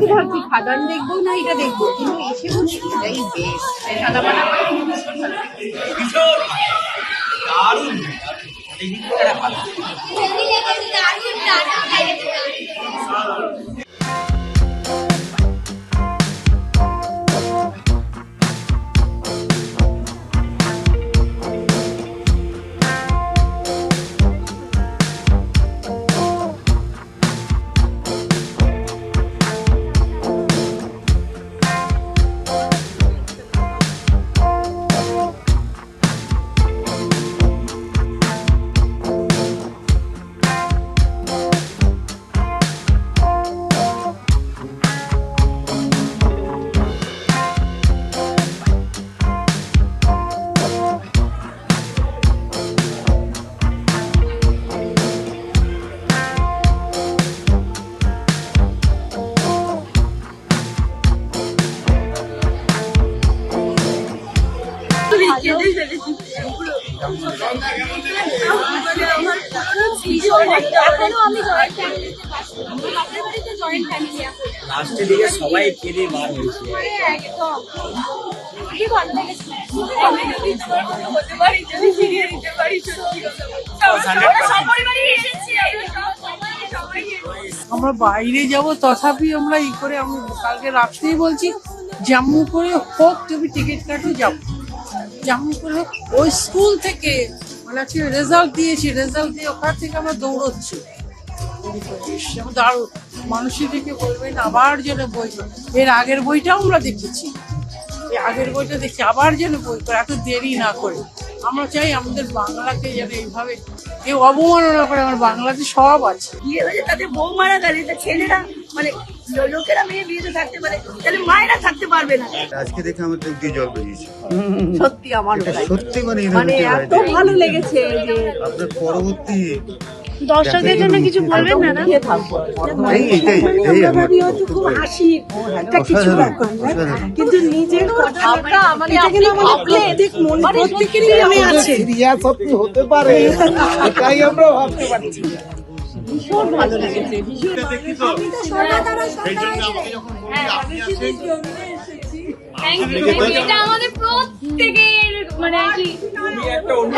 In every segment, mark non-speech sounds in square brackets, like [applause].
তো ভাবছি খাদান দেখব না এটা দেখব কিন্তু এসে বলছি এটাই বেশ সাদা। ভীষণ দারুণ। এই দিকটা ভালো। এখনও আমি জয়েন্ট ফ্যামিলিতে বাস করি আমাদের বাড়িতে জয়েন্ট ফ্যামিলি এখন। লাস্টের দিকে সবাই কেঁদে বার হয়েছে। একদম। কি ভালো লেগেছে আমি যদি তোমার মতো হতে পারি যদি ফিরিয়ে দিতে পারি সত্যি কথা আমরা এসেছি আমরা সব সবাই সবাই এসেছি। আমরা বাইরে যাব তথাপি আমরা ই করে আমি কালকে রাত্রেই বলছি জাম্মু করে হোক তুমি টিকিট কাটো যাব জাম্মু করে হোক ওই স্কুল থেকে মানে আজকে রেজাল্ট দিয়েছি রেজাল্ট দিয়ে ওখান থেকে আমরা দৌড়চ্ছি। দারুণ। মানুষের দিকে বলবেন, আবার যেন বই এর আগের বইটাও আমরা দেখেছি। এই আগের বইটা দেখছি আবার যেন বই করে এত দেরি না করে। আমরা চাই আমাদের বাংলাকে যেন এইভাবে কেউ অবমাননা করে আমার বাংলাতে সব আছে। বিয়ে হয়েছে তাদের বউ মারা গেলে তা ছেলেরা মানে লোকেরা মেয়ে বিয়েতে থাকতে পারে তাহলে মায়েরা থাকতে পারবে না। আজকে দেখে আমার চোখ দিয়ে জল বেরিয়েছে। সত্যি আমার সত্যি মানে মানে এত ভালো লেগেছে যে আপনার পরবর্তী দর্শকদের জন্য কিছু বলবেন না না থাকব। এই এটাই এটাই খুব হাসি অসাধারণ অসাধারণ। কিন্তু নিজের ভাবনা মানে মানে প্রত্যেকেরই মনে আছে। সত্যি হতে পারে এটাই আমরা ভাবতে পারছি। ভীষণ ভালো লেগেছে ভীষণ থ্যাংক ইউ এটা আমাদের প্রত্যেকের মানে কি?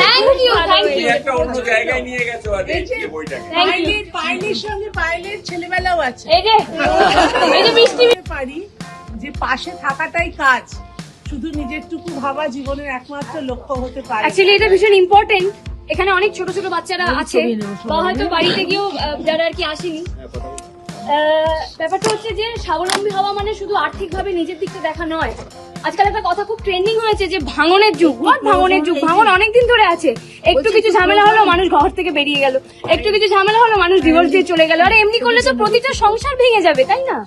থ্যাংক ইউ থ্যাংক ইউ একটা অন্য জায়গায় নিয়ে গেছো আর এই বইটাকে। থ্যাংক পাইলের সঙ্গে পাইলের ছেলেবেলাও আছে। এই যে এই যে মিষ্টি পারি যে পাশে থাকাটাই কাজ। শুধু নিজেরটুকু ভাবা জীবনের একমাত্র লক্ষ্য হতে পারে। অ্যাকচুয়ালি এটা ভীষণ ইম্পর্টেন্ট এখানে অনেক ছোট ছোট বাচ্চারা আছে। বা হয়তো বাড়িতে গিয়েও যারা আর কি আসেনি। আহ, ব্যাপারটা হচ্ছে যে স্বাবলম্বী হওয়া মানে শুধু আর্থিকভাবে নিজের দিকটা দেখা নয়। আজকাল একটা কথা খুব ট্রেন্ডিং হয়েছে যে ভাঙনের যুগ ভাঙনের যুগ। ভাঙন অনেকদিন ধরে আছে। একটু কিছু ঝামেলা হলো মানুষ ঘর থেকে বেরিয়ে গেল। একটু কিছু ঝামেলা হলো মানুষ ডিভোর্স দিয়ে চলে গেল। আর এমনি করলে তো প্রতিটা সংসার ভেঙে যাবে তাই না?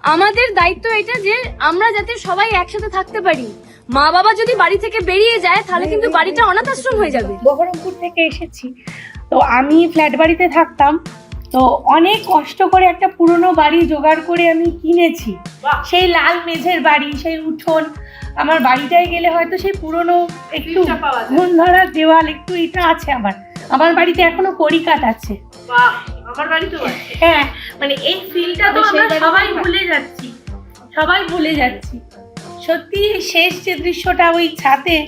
আমাদের দায়িত্ব এটা যে আমরা যাতে সবাই একসাথে থাকতে পারি। মা বাবা যদি বাড়ি থেকে বেরিয়ে যায় তাহলে কিন্তু বাড়িটা অনাথ আশ্রম হয়ে যাবে। বহরমপুর থেকে এসেছি। তো আমি ফ্ল্যাট বাড়িতে থাকতাম। তো অনেক কষ্ট করে একটা পুরনো বাড়ি জোগাড় করে আমি কিনেছি। সেই লাল মেঝের বাড়ি সেই উঠোন আমার বাড়িটায় গেলে হয়তো সেই পুরনো একটু ঘুণ ধরা দেওয়াল একটু এটা আছে আমার। আমার বাড়িতে এখনও কড়িকাঠ আছে। আমার বাড়িতেও হ্যাঁ। মানে এই ফিলটা তো আমরা সবাই ভুলে যাচ্ছি। সবাই ভুলে যাচ্ছি। সত্যি শেষ যে দৃশ্যটা ওই ছাদে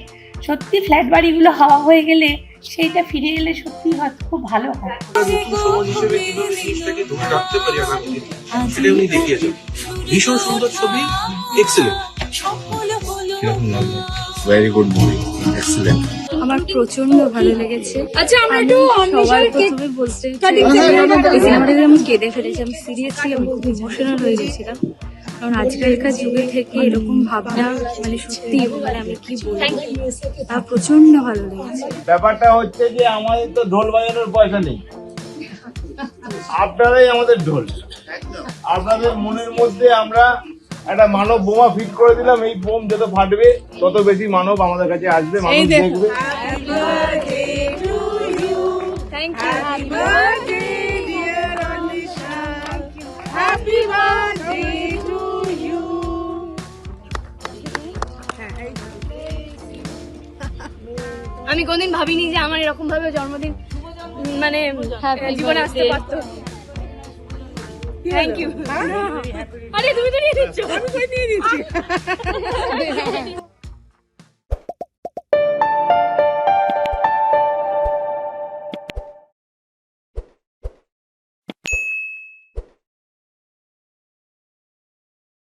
সত্যি ফ্ল্যাট বাড়িগুলো হাওয়া হয়ে গেলে সেইটা ফিরে এলে সত্যি হয়তো খুব ভালো হয়। ভীষণ সুন্দর ছবি excellent very good movie excellent আমার প্রচণ্ড ভালো লেগেছে। আচ্ছা আমরা একটু সবার প্রথমে বলতে চাই এই আমি কেঁদে ফেলেছি আমি সিরিয়াসলি আমি খুব ইমোশনাল হয়ে গেছিলাম। কারণ আজকালকার যুগে থেকে এরকম ভাবনা মানে সত্যি মানে আমি কি বলব? তা প্রচণ্ড ভালো লেগেছে। ব্যাপারটা হচ্ছে যে আমাদের তো ঢোল বাজানোর পয়সা নেই। আপনারাই আমাদের ঢোল। আপনাদের মনের মধ্যে আমরা একটা মানব বোমা ফিট করে দিলাম এই বোম যত ফাটবে তত বেশি মানব আমাদের কাছে আসবে মানুষ দেখবে। আমি কোনদিন ভাবিনি যে আমার এরকম ভাবে জন্মদিন মানে জীবনে আসতে পারতো। থ্যাংক ইউ আরে তুমি তো নিয়ে দিচ্ছ। আমি কই নিয়ে দিচ্ছি। [laughs]